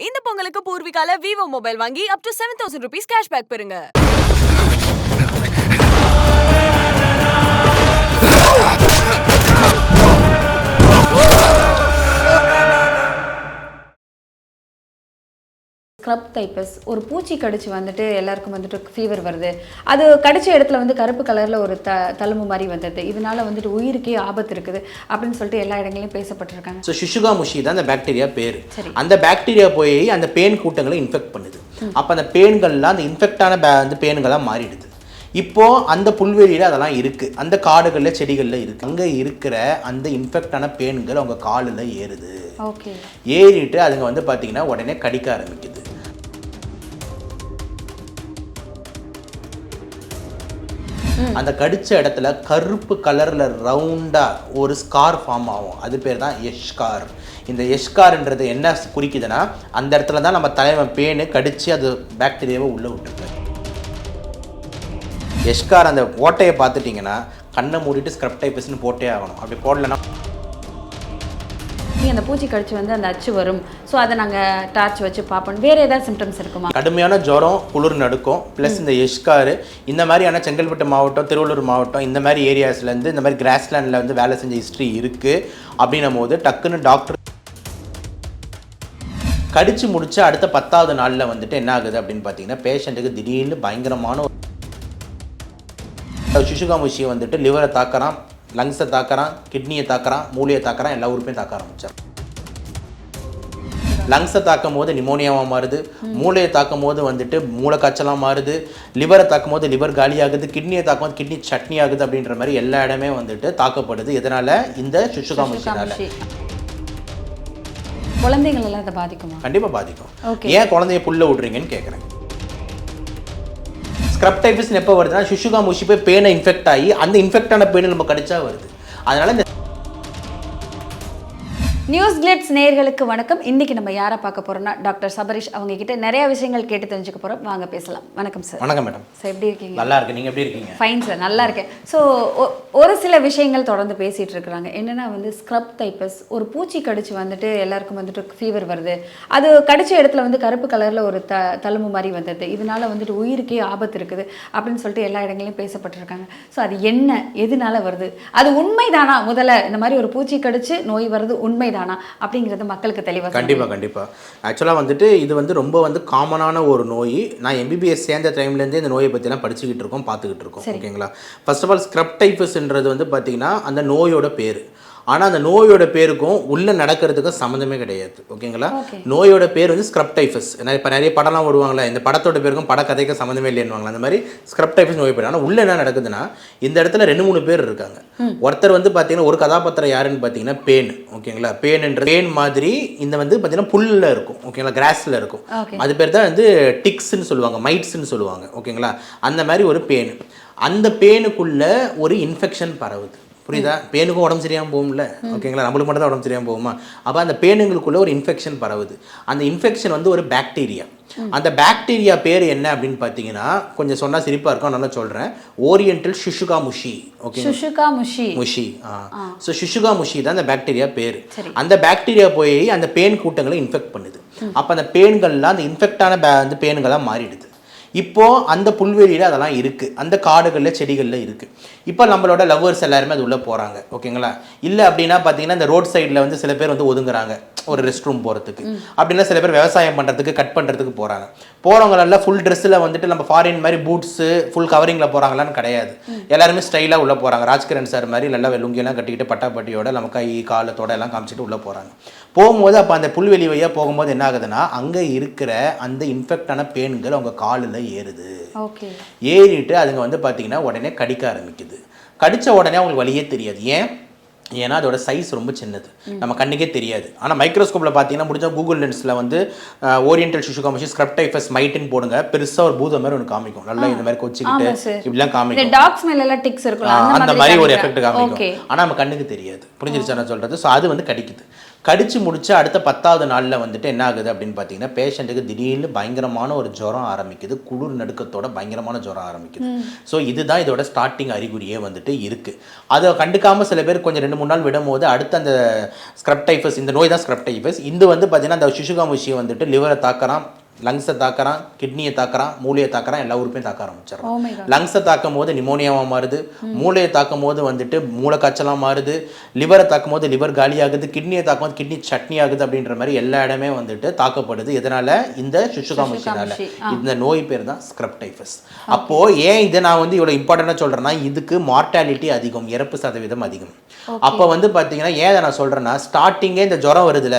இந்த பொங்கலுக்கு பூர்விகால Vivo mobile வாங்கி up to seven thousand rupees cashback பெறுங்க. ஸ்க்ரப் டைப்பஸ் ஒரு பூச்சி கடிச்சு வந்துட்டு எல்லாருக்கும் வந்துட்டு ஃபீவர் வருது. அது கடிச்ச இடத்துல வந்து கருப்பு கலரில் ஒரு த தழும்பு மாதிரி வந்தது. இதனால வந்துட்டு உயிருக்கே ஆபத்து இருக்குது அப்படின்னு சொல்லிட்டு எல்லா இடங்களையும் பேசப்பட்டிருக்காங்க. ஸோ சிசுகா முஷி தான் அந்த பாக்டீரியா பேர். அந்த பாக்டீரியா போய் அந்த பேன் கூட்டங்களை இன்ஃபெக்ட் பண்ணுது. அப்போ அந்த பேன்கள்லாம் அந்த இன்ஃபெக்டான பே அந்த பேன்களாக மாறிடுது. இப்போ அந்த புல்வெளியில் அதெல்லாம் இருக்கு. அந்த காடுகளில் செடிகளில் இருக்கு. அங்கே இருக்கிற அந்த இன்ஃபெக்டான பேன்கள் அவங்க காலில் ஏறுது. ஓகே. ஏறிட்டு அதுங்க வந்து பார்த்தீங்கன்னா உடனே கடிக்க ஆரம்பிக்குது. அந்த கடிச்ச இடத்துல கருப்பு கலர்ல ரவுண்டா ஒரு ஸ்கார் ஃபார்ம் ஆகும். அது பேர் தான் எஷ்கார் இந்த எஷ்கார்ன்றது என்ன குறிக்குதுன்னா அந்த இடத்துல தான் நம்ம தலைவன் பேனு கடிச்சு அது பாக்டீரியாவை உள்ளே விட்டுருக்கு எஷ்கார் அந்த ஓட்டையை பார்த்துட்டிங்கன்னா கண்ணை மூடிட்டு ஸ்க்ரப் டைப்பஸ்னு போட்டே ஆகணும். அப்படி போடலன்னா அந்த பூச்சி கடிச்சு வந்து அந்த அச்சு வரும். ஸோ அதை நாங்கள் டார்ச் வச்சு பார்ப்போம். வேறு ஏதாவது சிம்டம்ஸ் இருக்குமா? கடுமையான ஜுரம் குளிர் நடுக்கும் ப்ளஸ் இந்த எஷ்காரு இந்த மாதிரியான செங்கல்பட்டு மாவட்டம் திருவள்ளூர் மாவட்டம் இந்த மாதிரி ஏரியாஸ்லேருந்து இந்த மாதிரி கிராஸ்லேண்டில் வந்து வேலை செஞ்ச ஹிஸ்ட்ரி இருக்குது அப்படின்னும் போது டக்குன்னு டாக்டர் கடிச்சு முடிச்சு அடுத்த பத்தாவது நாளில் வந்துட்டு என்ன ஆகுது அப்படின்னு பார்த்தீங்கன்னா பேஷண்ட்டுக்கு திடீர்னு பயங்கரமான ஒரு சிசுகாமுஷியை வந்துட்டு லிவரை தாக்குறான். லங்ஸை தாக்குறான் கிட்னியை தாக்குறான் மூளையை தாக்குறான் எல்லா உறுப்பையும் தாக்க ஆரம்பிச்சான். லங்ஸை தாக்கும் போது நிமோனியாவாக மாறுது. மூளையை தாக்கும் போது வந்துட்டு மூளை காய்ச்சலாக மாறுது. லிவரை தாக்கும் போது லிவர் காலியாகுது. கிட்னியை தாக்கும் போது கிட்னி சட்னி ஆகுது அப்படின்ற மாதிரி எல்லா இடமே வந்துட்டு தாக்கப்படுது. எதனால இந்த சுஷுகாமுஷினால சுஷுகாமுஷி. குழந்தைகள் எல்லாம் அதை பாதிக்குமா? கண்டிப்பாக பாதிக்கும். ஏன் குழந்தைய புல்ல விடுறீங்கன்னு கேட்குறேன் ஸ்க்ரப் டைபிஸ் எப்போ வருதுன்னா சுஷுகா முஷி போய் பேனை இன்ஃபெக்ட் ஆகி அந்த இன்ஃபெக்டான பேனை நம்ம கடிச்சா வருது. அதனால இந்த நியூஸ் கிளிட்ஸ் நேயர்களுக்கு வணக்கம். இன்னைக்கு நம்ம யாரை பார்க்க போறோம்னா டாக்டர் சபரிஷ் அவங்க கிட்ட நிறைய விஷயங்கள் கேட்டு தெரிஞ்சுக்க போறோம். வாங்க பேசலாம். வணக்கம் சார் வணக்கம் மேடம் சார் எப்படி இருக்கீங்க? நல்லா இருக்கு நீங்க எப்படி இருக்கீங்க? ஃபைன் சார் நல்லா இருக்கேன். ஸோ ஒரு சில விஷயங்கள் தொடர்ந்து பேசிட்டு இருக்கிறாங்க. என்னன்னா வந்து ஸ்க்ரப் டைப்பஸ் ஒரு பூச்சி கடிச்சு வந்துட்டு எல்லாருக்கும் வந்துட்டு ஃபீவர் வருது. அது கடிச்ச இடத்துல வந்து கருப்பு கலர்ல ஒரு த தழும்பு மாதிரி வந்தது. இதனால வந்துட்டு உயிருக்கே ஆபத்து இருக்குது அப்படின்னு சொல்லிட்டு எல்லா இடங்களையும் பேசப்பட்டிருக்காங்க. ஸோ அது என்ன? எதனால வருது? அது உண்மைதானா? முதல்ல இந்த மாதிரி ஒரு பூச்சி கடிச்சு நோய் வருது உண்மைதானா அப்படிங்கிறது மக்களுக்கு தெளிவாக கண்டிப்பா கண்டிப்பா. ஆக்சுவலாக வந்துட்டு இது வந்து ரொம்ப வந்து காமனான ஒரு நோய். நான் எம்பிபிஎஸ் சேர்ந்த டைம்லேருந்தே இந்த நோயை பற்றிலாம் படிச்சுக்கிட்டு இருக்கோம் பார்த்துக்கிட்டு இருக்கோம். ஓகேங்களா ஃபர்ஸ்ட் ஆஃப் ஆல் ஸ்க்ரப் டைஃபஸ்ன்றது வந்து பார்த்தீங்கன்னா அந்த நோயோட பேர். ஆனால் அந்த நோயோட பேருக்கும் உள்ளே நடக்கிறதுக்கும் சம்மந்தமே கிடையாது. ஓகேங்களா. நோயோட பேர் வந்து ஸ்க்ரப் டைஃபஸ் இப்போ நிறைய படம்லாம் ஓடுவாங்களே இந்த படத்தோட பேருக்கும் படக்கதைக்கும் சம்மந்தமே இல்லைன்னு அந்த மாதிரி ஸ்க்ரப் டைஃபஸ் நோய் பேர் ஆனால் உள்ள என்ன நடக்குதுன்னா இந்த இடத்துல ரெண்டு மூணு பேர் இருக்காங்க. ஒருத்தர் வந்து பார்த்தீங்கன்னா ஒரு கதாபாத்திரம் யாருன்னு பார்த்தீங்கன்னா பேன். ஓகேங்களா? பேன்ன்ற பேன் மாதிரி இந்த வந்து பார்த்தீங்கன்னா புல்லில் இருக்கும். ஓகேங்களா? கிராஸில் இருக்கும். அது பேர் தான் வந்து டிக்ஸ்ன்னு சொல்லுவாங்க மைட்ஸ்ன்னு சொல்லுவாங்க. ஓகேங்களா? அந்த மாதிரி ஒரு பேன். அந்த பேனுக்குள்ள ஒரு இன்ஃபெக்ஷன் பரவுது. புரியுதா? பேனுக்கும் உடம்பு சரியாமல் போகும்ல? ஓகேங்களா? நம்மளுக்கு மட்டும் தான் உடம்பு சரியாமல் போகுமா? அப்போ அந்த பேனுங்களுக்குள்ள ஒரு இன்ஃபெக்ஷன் பரவுது. அந்த இன்ஃபெக்ஷன் வந்து ஒரு பாக்டீரியா அந்த பாக்டீரியா பேர் என்ன அப்படின்னு பார்த்தீங்கன்னா கொஞ்சம் சொன்னால் சிரிப்பாக இருக்கும் நல்லா சொல்கிறேன் ஓரியன்டல் ஷிஷுகா முஷி ஓகே சுஷுகா முஷி. முஷி ஸோ சிசுகா முஷி தான் அந்த பாக்டீரியா பேர். அந்த பாக்டீரியா போய் அந்த பேன் கூட்டங்களை இன்ஃபெக்ட் பண்ணுது. அப்போ அந்த பேன்கள்லாம் அந்த இன்ஃபெக்டான பே அந்த பேன்களாக மாறிடுது. இப்போ அந்த புல்வெளியில் அதெல்லாம் இருக்குது அந்த காடுகளில் செடிகளில் இருக்குது இப்போ நம்மளோட லவ்வர்ஸ் எல்லாருமே அது உள்ளே போகிறாங்க ஓகேங்களா? இல்லை அப்படின்னா பார்த்தீங்கன்னா இந்த ரோட் சைடில் வந்து சில பேர் வந்து ஒதுங்குறாங்க. ஒரு ரெஸ்ட் ரூம் போகிறதுக்கு அப்படின்னா சில பேர் விவசாயம் பண்ணுறதுக்கு கட் பண்ணுறதுக்கு போகிறாங்க போகிறவங்களெல்லாம் ஃபுல் ட்ரெஸ்ஸில் வந்துட்டு நம்ம ஃபாரின் மாதிரி பூட்ஸு ஃபுல் கவரிங்கில் போகிறாங்களான்னு கிடையாது. எல்லாருமே ஸ்டைலாக உள்ளே போகிறாங்க ராஜ்கிரண் சார் மாதிரி நல்லா லுங்கியெல்லாம் கட்டிக்கிட்டு பட்டாப்பட்டியோட நம்ம கை காலத்தோட எல்லாம் காமிச்சிட்டு உள்ளே போகிறாங்க போகும்போது அப்போ அந்த புல்வெளி வழியாக போகும்போது என்ன ஆகுதுன்னா அங்கே இருக்கிற அந்த இன்ஃபெக்டான பேன்கள் அவங்க காலில் ஏறுது. ஏறிட்டு அதுங்க வந்து பார்த்தீங்கன்னா உடனே கடிக்க ஆரம்பிக்குது. கடிச்ச உடனே அவங்களுக்கு வலியே தெரியாது. ஏன்? ஏன்னா அதோட சைஸ் ரொம்ப சின்னது. நம்ம கண்ணுக்கே தெரியாது. ஆனால் மைக்ரோஸ்கோப்பில் பார்த்தீங்கன்னா முடிஞ்சா கூகுள் லென்ஸில் வந்து ஓரியன்டல் சிசு காமிச்சு ஸ்க்ரப் டைஃபஸ் மைட்டுன்னு போடுங்க. பெருசாக ஒரு பூதம் மாதிரி ஒன்று காமிக்கும். நல்லா இந்த மாதிரி கொச்சிக்கிட்டு. இப்படிலாம் காமிக்கும். டாக்ஸ் அந்த மாதிரி ஒரு எஃபெக்ட் காமிக்கும். ஆனால் நம்ம கண்ணுக்கு தெரியாது. புரிஞ்சிருச்சா நான் சொல்றது? ஸோ அது வந்து கடிக்குது. கடிச்சு முடிச்சு அடுத்த பத்தாவது நாளில் வந்துட்டு என்ன ஆகுது அப்படின்னு பார்த்தீங்கன்னா பேஷண்ட்டுக்கு திடீர்னு பயங்கரமான ஒரு ஜுரம் ஆரம்பிக்குது. குளிர் நடுக்கத்தோட பயங்கரமான ஜுரம் ஆரம்பிக்குது. ஸோ இதுதான் இதோட ஸ்டார்டிங் அறிகுறியே வந்துட்டு இருக்குது அதை கண்டுக்காம சில பேர் கொஞ்சம் ரெண்டு மூணு நாள் விடும்போது அடுத்து அந்த ஸ்க்ரப் டைஃபஸ் இந்த நோய் தான் ஸ்க்ரப் டைஃபஸ் இது வந்து பார்த்தீங்கன்னா அந்த சிசுகாமுஷியை வந்துட்டு லிவரை தாக்கறான். லங்ஸை தாக்கறான் கிட்னியை தாக்கறான் மூளையை தாக்கறான் எல்லா உறுப்பையும் தாக்க ஆரம்பிச்சிடறான். Oh. லங்ஸை தாக்கும் போது நிமோனியாவாக மாறுது. மூளையை தாக்கும் போது வந்துட்டு மூளை காய்ச்சலாக மாறுது. லிவரை தாக்கும் போது லிவர் காலியாகுது. கிட்னியை தாக்கும் போது கிட்னி சட்னி ஆகுது அப்படின்ற மாதிரி எல்லா இடமே வந்துட்டு தாக்கப்படுது. எதனால இந்த சுஷுகாமுஷினால. சுஷுகாமுஷி, இந்த நோய் பேர் தான் ஸ்க்ரப் டைஃபஸ் அப்போ ஏன் இதை நான் வந்து இவ்வளோ இம்பார்ட்டண்டாக சொல்றேன்னா இதுக்கு மார்ட்டாலிட்டி அதிகம் இறப்பு சதவீதம் அதிகம். அப்போ வந்து பார்த்தீங்கன்னா ஏன் நான் சொல்றேன்னா ஸ்டார்டிங்கே இந்த ஜுரம் வருதுல.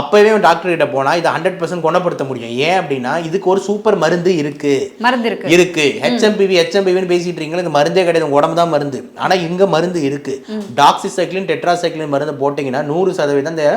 அப்பவே டாக்டர் கிட்ட போனா இதை ஹண்ட்ரட் பர்சன்ட் குணப்படுத்த முடியும். ஏன் அப்படின்னா இதுக்கு ஒரு சூப்பர் மருந்து இருக்கு. மருந்து இருக்கு. இருக்கு. ஹெச்எம்பிவி ஹெச்எம்பிவின்னு பேசிட்டு இருக்கீங்க இந்த மருந்தே கிடையாது. உடம்பு தான் மருந்து. ஆனா இங்க மருந்து இருக்கு. டாக்ஸிசைக்ளின் டெட்ராசைக்ளின் மருந்து போட்டீங்கன்னா நூறு சதவீதம் இந்த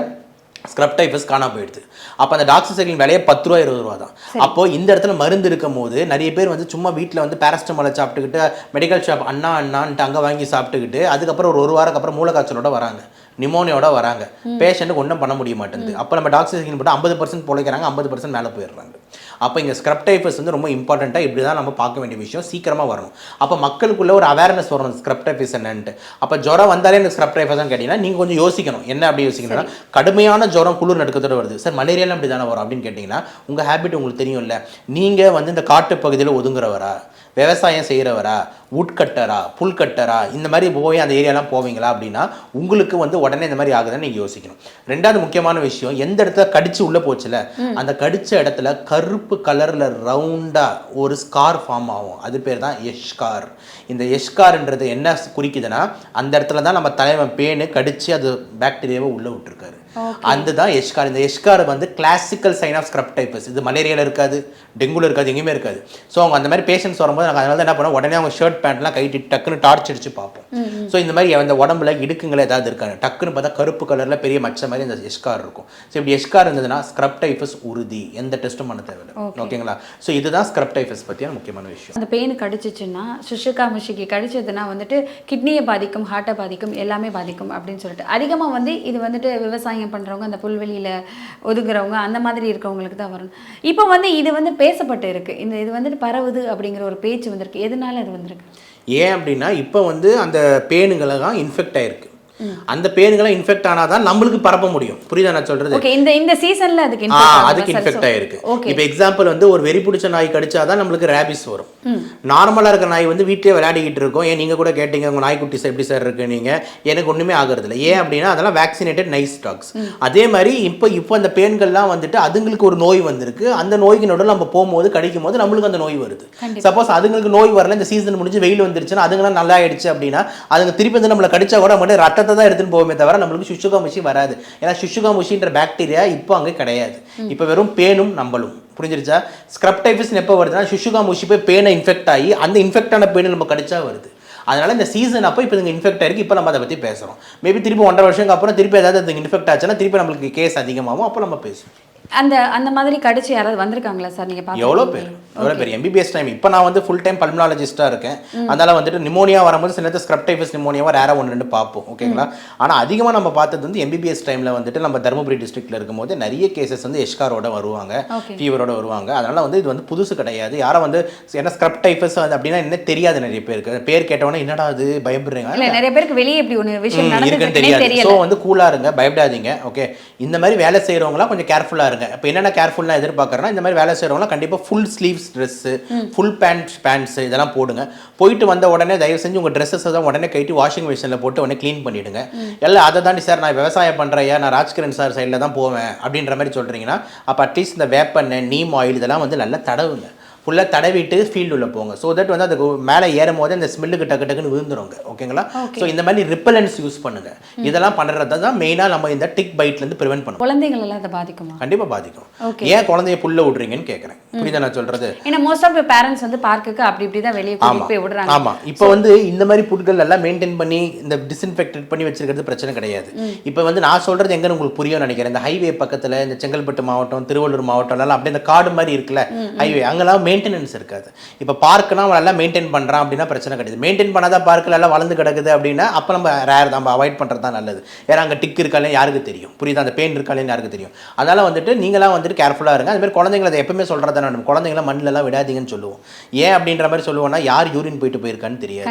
ஸ்க்ரப் டைஃபஸ் காணாம போயிடுது. அப்போ அந்த டாக்ஸிசைக்ளின் விலையே பத்து ரூபா இருபது ரூபா தான். அப்போ இந்த இடத்துல மருந்து இருக்கும் போது நிறைய பேர் வந்து சும்மா வீட்டில் வந்து பேரஸ்டமாலை சாப்பிட்டுக்கிட்டு மெடிக்கல் ஷாப் அண்ணா அண்ணான்ட்டு அங்கே வாங்கி சாப்பிட்டுக்கிட்டு அதுக்கப்புறம் ஒரு ஒரு வாரத்துக்கு அப்புறம் மூளைக்காய்ச்சலோட வராங்க. நிமோனியோட வராங்க. பேஷண்ட்டுக்கு ஒன்றும் பண்ண முடிய மாட்டேங்குது. அப்போ நம்ம டாக்ஸிசைக்ளின் போட்டு ஐம்பது பர்சன்ட் பொழைக்கிறாங்க ஐம்பது பர்சன்ட் மேலே போயிடுறாங்க. அப்போ இங்கே ஸ்க்ரப் டைஃபஸ் வந்து ரொம்ப இம்பார்ட்டண்ட்டாக இப்படி தான் நம்ம பார்க்க வேண்டிய விஷயம் சீக்கிரமாக வரணும். அப்போ மக்களுக்குள்ள ஒரு அவேர்னஸ் வரணும் ஸ்க்ரப் டைஃபஸ் என்னன்ட்டு. அப்போ ஜுரம் வந்தாலே இந்த ஸ்க்ரப் டைஃபஸ் கேட்டிங்கன்னா நீங்கள் கொஞ்சம் யோசிக்கணும். என்ன அப்படி யோசிக்கணும்னா கடுமையான ஜுரம் குளிர் நடுக்கத்தோட வருது. சார் மலேரியாலாம் அப்படி தானே வரும் அப்படின்னு கேட்டிங்கன்னா உங்கள் ஹேபிட் உங்களுக்கு தெரியும்ல. நீங்கள் வந்து இந்த காட்டு பகுதியில் ஒதுங்குறவரா? விவசாயம் செய்கிறவரா உட்கட்டரா புல்கட்டரா இந்த மாதிரி போய் அந்த ஏரியாலாம் போவீங்களா அப்படின்னா உங்களுக்கு வந்து உடனே இந்த மாதிரி ஆகுதுன்னு நீங்கள் யோசிக்கணும். ரெண்டாவது முக்கியமான விஷயம் எந்த இடத்துல கடிச்சு உள்ளே போச்சுல அந்த கடிச்ச இடத்துல கருப்பு கலரில் ரவுண்டாக ஒரு ஸ்கார் ஃபார்ம் ஆகும். அது பேர் தான் எஷ்கார். இந்த எஷ்கார்ன்றது என்ன குறிக்குதுன்னா அந்த இடத்துல தான் நம்ம தலைவன் பேனு கடிச்சு அது பாக்டீரியாவை உள்ளே விட்டுருக்காரு. அதுதான் எஷ்கார் இந்த எஷ்கார் வந்து classical sign of scrub typhus இது மலேரியாவில் இருக்காது டெங்குல இருக்காது எங்கேயுமே இருக்காது. ஸோ அவங்க அந்த மாதிரி பேஷண்ட்ஸ் வரும்போது நாங்கள் அதனால தான் என்ன பண்ணுவோம் உடனே அவங்க ஷர்ட் பேண்ட்லாம் கைட்டி டக்குன்னு டார்ச் அடிச்சு பார்ப்போம். ஸோ இந்த மாதிரி அந்த உடம்புல இடுக்குங்கள் ஏதாவது இருக்காங்க டக்குன்னு பார்த்தா கருப்பு கலரில் பெரிய மச்ச மாதிரி இந்த எஷ்கார் இருக்கும். ஸோ இப்படி எஷ்கார் இருந்ததுன்னா ஸ்க்ரப் டைஃபஸ் உறுதி. எந்த டெஸ்ட்டும் பண்ண தேவையில்லை. ஓகேங்களா ஸோ இதுதான் ஸ்க்ரப் டைஃபஸ் பற்றியான முக்கியமான விஷயம். அந்த பெயின் கடிச்சிச்சுன்னா சுஷுகா முஷிக்கு கடிச்சதுன்னா வந்துட்டு கிட்னியை பாதிக்கும் ஹார்ட்டை பாதிக்கும் எல்லாமே பாதிக்கும் அப்படின்னு சொல்லிட்டு. அதிகமாக வந்து இது வந்துட்டு விவசாயம் பண்ணுறவங்க அந்த புல்வெளியில் ஒதுங்குறவங்க அந்த மாதிரி இருக்கவங்களுக்கு தான் வரணும். இப்போ வந்து இது வந்து பேசப்பட்டு இருக்குது இந்த இது வந்துட்டு பரவுது அப்படிங்கிற ஒரு பேச்சு வந்திருக்கு. எதனால அது வந்திருக்கு? ஏன் அப்படின்னா இப்போ வந்து அந்த பேனுங்களை தான் இன்ஃபெக்ட் ஆயிருக்கு. அந்த பேனுகளை இன்ஃபெக்ட் ஆனாதான் நம்மளுக்கு பரப்ப முடியும். புரியுதா நான் சொல்றது? ஓகே இந்த இந்த சீசன்ல அதுக்கு அதுக்கு? இன்ஃபெக்ட் ஆயிருக்கு. இப்போ எக்ஸாம்பிள் வந்து ஒரு வெறி பிடிச்ச நாய் கடிச்சாதான் நம்மளுக்கு ரேபிஸ் வரும். நார்மலா இருக்கிற நாய் வந்து வீட்டிலே விளையாடிக்கிட்டு இருக்கோம். ஏன் நீங்க கூட கேட்டீங்க உங்க நாய்க்குட்டி சார் எப்படி சார் இருக்கு நீங்க? எனக்கு ஒண்ணுமே ஆகுறது இல்லை ஏன் அப்படின்னா அதெல்லாம் வேக்சினேட்டட் நைஸ் டாக்ஸ் அதே மாதிரி இப்போ இப்போ அந்த பேன்கள்லாம் வந்துட்டு அதுங்களுக்கு ஒரு நோய் வந்திருக்கு. அந்த நோய்க்கு நடுவில் நம்ம போகும்போது கடிக்கும் போது நம்மளுக்கு அந்த நோய் வருது. சப்போஸ் அதுங்களுக்கு நோய் வரல இந்த சீசன் முடிஞ்சு வெயில் வந்துருச்சுன்னா அதுங்களாம் நல்லா ஆயிடுச்சு அப்படின்னா அதுங்க திருப்பி வந்து நம்மளை கடிச்சா கூட மட்டும் ரத்தத்தை தான் எடுத்துன்னு போகுமே தவிர நம்மளுக்கு சுஷுகாமுஷி வராது. ஏன்னா சுஷுகாமுஷின்ற பாக்டீரியா இப்போ அங்கே கிடையாது. இப்போ வெறும் பேனும் நம்மளும். புரிஞ்சிருச்சா? ஸ்க்ரப் டைஃபஸ் எப்போ வருதுன்னா சுஷுகாமுஷி போய் பேனை இன்ஃபெக்ட் ஆகி அந்த இன்ஃபெக்ட் ஆன பேனை நம்ம கடிச்சா வருது. அதனால இந்த சீசன் அப்போ இப்போ இங்கே இன்ஃபெக்ட் ஆயிருக்கு. இப்போ நம்ம அதை பற்றி பேசுகிறோம் மேபி திருப்பி ஒன்றரை வருஷத்துக்கு அப்புறம் திருப்பி ஏதாவது இன்ஃபெக்ட் ஆச்சுன்னா திருப்பி நம்மளுக்கு கேஸ் அதிகமாகும். அப்போ நம்ம பேசுவோம். அந்த அந்த மாதிரி கடிச்சு யாராவது வந்திருக்காங்களா சார்? நீங்க எவ்வளோ பேர்? எவ்வளோ பேர்? எம்பிபிஎஸ் டைம் இப்போ நான் வந்து ஃபுல் டைம் பல்மனாலஜிஸ்ட்டாக இருக்கேன். அதனால வந்துட்டு நிமோனியா வரும்போது சில நேரத்தில் ஸ்க்ரப் டைஃபஸ் நிமோனியாவை ரேராக ஒன்று ரெண்டு பார்ப்போம். ஓகேங்களா ஆனால் அதிகமாக நம்ம பார்த்தது வந்து எம்பிபிஎஸ் டைமில் வந்துட்டு நம்ம தருமபுரி டிஸ்ட்ரிக்ட்ல இருக்கும்போது நிறைய கேசஸ் வந்து எஷ்காரோட வருவாங்க. ஃபீவரோட வருவாங்க. அதனால வந்து இது வந்து புதுசு கிடையாது. யாரும் வந்து ஏன்னா ஸ்க்ரப் டைஃபஸ் அப்படின்னா என்ன தெரியாது நிறைய பேருக்கு. பேர் கேட்டவொடனே என்னடா அது? பயப்படுறீங்க நிறைய பேருக்கு வெளியே இப்படி ஒண்ணு விஷயம் இருக்குன்னு தெரியாது. ஸோ வந்து கூலா இருங்க. பயப்படாதீங்க. ஓகே இந்த மாதிரி வேலை செய்கிறவங்களாம் கொஞ்சம் கேர்ஃபுல்லா இருங்க இப்போ என்னென்ன கேர்ஃபுல்லாக எதிர்பார்க்குறேன்னா இந்த மாதிரி வேலை செய்கிறவங்களாம் கண்டிப்பாக full sleeves dress full pant pants இதெல்லாம் போடுங்க. போயிட்டு வந்த உடனே தயவு செஞ்சு உங்கள் ட்ரெஸ்ஸஸ் தான் உடனே கைட்டு வாஷிங் மிஷினில் போட்டு உடனே க்ளீன் பண்ணிடுங்க. எல்லாம் அதை தாண்டி சார் நான் விவசாயம் பண்ணுறையா நான் ராஜ்கிரண் சார் சைடில் தான் போவேன். அப்படின்ற மாதிரி சொல்கிறீங்கன்னா அப்போ அட்லீஸ்ட் இந்த வேப்பெண்ணெய் நீம் ஆயில் இதெல்லாம் வந்து நல்லா தடவுங்க. ஃபுல்லாக தடவிட்டு ஃபீல்டு உள்ள போங்க. ஸோ தட் வந்து அதுக்கு மேலே ஏறும் போது அந்த ஸ்மெல்லுக்கு டக்கு டக்குன்னு விழுந்துருங்க. ஓகேங்களா ஸோ இந்த மாதிரி ரிப்பலன்ஸ் யூஸ் பண்ணுங்க. இதெல்லாம் பண்ணுறது தான் மெயினாக நம்ம இந்த டிக் பைட்லேருந்து ப்ரிவென்ட் பண்ணுவோம் குழந்தைகள் எல்லாம் அதை பாதிக்குமா? கண்டிப்பாக பாதிக்கும். ஏன் குழந்தைய புல்ல விடுறீங்கன்னு கேட்குறேன் புரியுதா நான் சொல்கிறது ஏன்னா மோஸ்ட் ஆஃப் பேரண்ட்ஸ் வந்து பார்க்குக்கு அப்படி இப்படி தான் வெளியே போய் விடுறாங்க. ஆமா. இப்போ வந்து இந்த மாதிரி புட்கள் எல்லாம் மெயின்டைன் பண்ணி இந்த டிஸ்இன்ஃபெக்டட் பண்ணி வச்சிருக்கிறது பிரச்சனை கிடையாது. இப்போ வந்து நான் சொல்றது எங்கன்னு உங்களுக்கு புரியும் நினைக்கிறேன். இந்த ஹைவே பக்கத்துல இந்த செங்கல்பட்டு மாவட்டம் திருவள்ளூர் மாவட்டம் எல்லாம் அப்படியே இந்த காடு மாதிரி இருக்குல்ல ஹைவே அங்கெல்லாம் மெயின்டெனன்ஸ் இருக்காது. இப்போ பார்க்குனா அவன் நல்லா மெயின்டைன் பண்ணுறான் அப்படின்னா பிரச்சனை கிடையாது. மெயின்டைன் பண்ணாத பார்க்கில் எல்லாம் வளர்ந்து கிடக்குது அப்படின்னா அப்போ நம்ம ரேர் நம்ம அவாய்ட் பண்ணுறது தான் நல்லது. ஏன்னா அங்கே டிக் இருக்காலே யாருக்கு தெரியும்? புரியுதா? அந்த பெயின் இருக்காலே யாருக்கு தெரியும்? அதனால் வந்துட்டு நீங்களாம் வந்துட்டு கேர்ஃபுல்லாக இருங்க. அது மாதிரி குழந்தைங்களை அதை எப்பவுமே சொல்கிறதா நம்ம குழந்தைங்கள மண்ணிலலாம் விடாதீங்கன்னு சொல்லுவோம். ஏன் அப்படின்ற மாதிரி சொல்லுவோம்னா யார் யூரின் போயிட்டு போயிருக்கான்னு தெரியாது.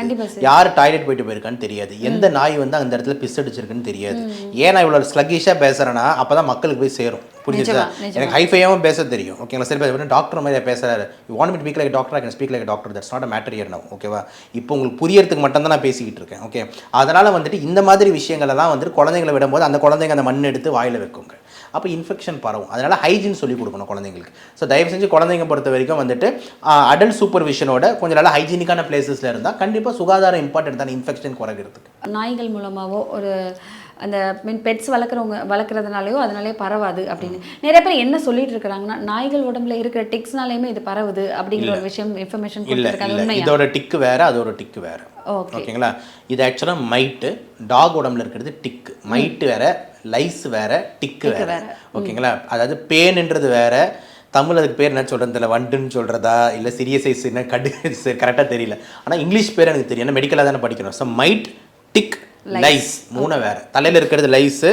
யார் டாய்லெட் போயிட்டு போயிருக்கான்னு தெரியாது. எந்த நாய் வந்து அந்த இடத்துல பிஸ் அடிச்சிருக்குன்னு தெரியாது. ஏன் நான் இவ்வளோ ஸ்லக்கிஷாக பேசுகிறேன்னா அப்போ தான் மக்களுக்கு போய் சேரும். நிஜமா. எனக்கு ஹைஃபையாகவும் பேச தெரியும். ஓகேங்களா சரி பேர் டாக்டர் மாதிரி பேசுறாரு. You want me to speak like doctor I can speak like doctor that's not a matter here now ஓகேவா இப்போ உங்களுக்கு புரியறதுக்கு மட்டும் தான் நான் பேசிக்கிட்டு இருக்கேன். ஓகே அதனால் வந்துட்டு இந்த மாதிரி விஷயங்கள் எல்லாம் வந்துட்டு குழந்தைங்களை விடும்போது அந்த குழந்தைங்க அந்த மண் எடுத்து வாயில் வைக்குங்க. அப்போ இன்ஃபெக்ஷன் பரவும். அதனால் ஹைஜீன் சொல்லி கொடுக்கணும் குழந்தைங்களுக்கு. ஸோ தயவு செஞ்சு குழந்தைங்க பொறுத்த வரைக்கும் வந்துட்டு அடல்ட் சூப்பர்விஷனோட கொஞ்சம் நல்லா ஹைஜீனிக்கான பிளேசஸில் இருந்தால் கண்டிப்பாக சுகாதாரம் இம்பார்ட்டன்ட் தான் இன்ஃபெக்ஷன் குறைக்கிறதுக்கு நாய்கள் மூலமாவோ ஒரு அந்த மீன் பெட்ஸ் வளர்க்குறவங்க வளர்க்குறதுனாலயோ அதனாலே பரவாது அப்படின்னு. நிறைய பேர் என்ன சொல்லிட்டு இருக்கிறாங்கன்னா நாய்கள் உடம்புல இருக்கிற டிக்ஸ்னாலேயுமே இது பரவுது அப்படிங்கிற ஒரு விஷயம் இன்ஃபர்மேஷன் இல்லை கொடுத்துருக்காங்க இல்லை. இதோட டிக்கு வேறு அதோட டிக்கு வேறு. ஓகே ஓகேங்களா? இது ஆக்சுவலாக மைட்டு டாக் உடம்புல இருக்கிறது டிக்கு மைட்டு வேற லைஸ் வேற டிக்கு வேற. ஓகேங்களா? அதாவது பேனுன்றது வேற. தமிழ் அதுக்கு பேர் என்ன சொல்கிறது தெரியல. வண்டுன்னு சொல்கிறதா இல்லை சிறிய சைஸ் என்ன கடு கரெக்டாக தெரியல. ஆனால் இங்கிலீஷ் பேர் எனக்கு தெரியும். ஏன்னா மெடிக்கலாக தானே படிக்கணும். ஸோ மைட் டிக் லைஸ் மூணு வேற. தலையில் இருக்கிறது லைஸு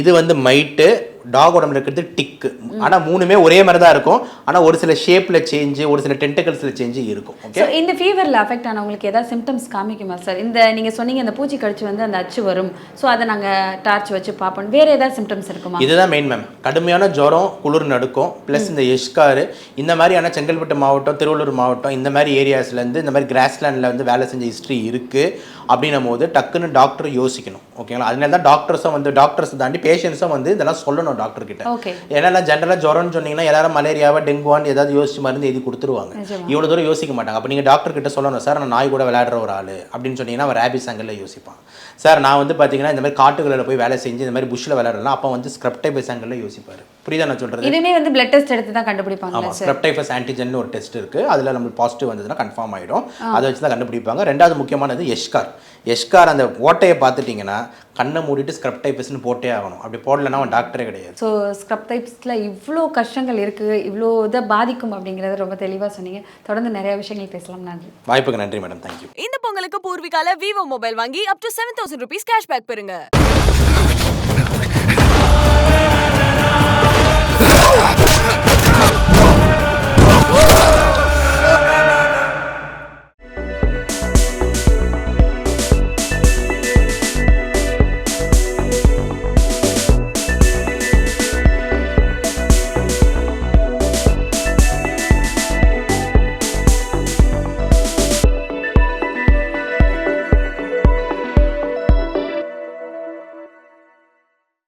இது வந்து மைட்டு டாக் உடம்புல இருக்கிறது டிக்கு ஆனால் மூணுமே ஒரே மாதிரி தான் இருக்கும். ஆனால் ஒரு சில ஷேப்பில் சேஞ்சு ஒரு சில டென்டக்கல்ஸில் சேஞ்சு இருக்கும். ஓகே இந்த ஃபீவரில் அஃபெக்ட் ஆனவங்களுக்கு ஏதாவது சிம்டம்ஸ் காமிக்குமா சார் இந்த நீங்கள் சொன்னீங்க இந்த பூச்சி கடிச்சு வந்து அந்த அச்சு வரும். ஸோ அதை நாங்கள் டார்ச் வச்சு பார்ப்போம். வேறு ஏதாவது சிம்டம்ஸ் இருக்குமா? இதுதான் மெயின் மேம் கடுமையான ஜுரம் குளிர் நடுக்கும் ப்ளஸ் இந்த எஷ்காரு இந்த மாதிரியான செங்கல்பட்டு மாவட்டம் திருவள்ளூர் மாவட்டம் இந்த மாதிரி ஏரியாஸ்லேருந்து இந்த மாதிரி கிராஸ்லேண்டில் வந்து வேலை செஞ்ச ஹிஸ்ட்ரி இருக்குது அப்படின்னும் போது டக்குன்னு டாக்டர் யோசிக்கணும். ஓகேங்களா அதனால தான் டாக்டர்ஸும் வந்து டாக்டர்ஸ் தாண்டி பேஷண்ட்ஸும் வந்து இதெல்லாம் சொல்லணும் டாக்டர் கிட்ட ஏன்னா ஜென்ரலாக ஜுரம்னு சொன்னீங்கன்னா எல்லாரும் மலேரியாவா டெங்குவான்னு ஏதாவது யோசிச்சு மருந்து எழுதி கொடுத்துருவாங்க. இவ்வளோ தூரம் யோசிக்க மாட்டாங்க. அப்போ நீங்கள் டாக்டர் கிட்ட சொல்லணும் சார் நான் நாய் கூட விளையாடுற ஒரு ஆள். அப்படின்னு சொன்னீங்கன்னா அவர் ரேபிஸ் ஆங்கிளில் யோசிப்பான். சார் நான் வந்து பார்த்தீங்கன்னா இந்த மாதிரி காட்டுகளில் போய் வேலை செஞ்சு இந்த மாதிரி புஷ்ஷில் விளையாடலாம் அப்போ வந்து ஸ்கிரப்டைபஸ் ஆங்கிளில் யோசிப்பார். புரியுதா நான் சொல்கிறது இதுவுமே வந்து பிளட் டெஸ்ட் எடுத்து தான் கண்டுபிடிப்பாங்களா ஆமாம் சார் ஸ்கிரப்டைஃபஸ் ஆன்டிஜன் ஒரு டெஸ்ட் இருக்குது அதில் நம்மளுக்கு பாசிட்டிவ் வந்ததுன்னா கன்ஃபார்ம் ஆகிடும் அதை வச்சு தான் கண்டுபிடிப்பாங்க. ரெண்டாவது முக்கியமானது எஷ்கார். எஷ்கார் அந்த ஓட்டையை பார்த்துட்டிங்கன்னா கண்ணை மூடிட்டு ஸ்க்ரப் டைப்பிஸ்னு போட்டே ஆகணும். அப்படி போடலன்னா அவன் டாக்டரே கிடையாது. ஸோ ஸ்க்ரப் டைப்ஸில் இவ்வளோ கஷ்டங்கள் இருக்குது இவ்வளோ இதை பாதிக்கும் அப்படிங்கிறத ரொம்ப தெளிவாக சொன்னீங்க. தொடர்ந்து நிறைய விஷயங்கள் பேசலாம். நன்றி. வாய்ப்புக்கு நன்றி மேடம் தேங்க்யூ இந்த பொங்கலுக்கு பூர்விகால விவோ மொபைல் வாங்கி up to seven thousand rupees cashback பெறுங்க. Ah!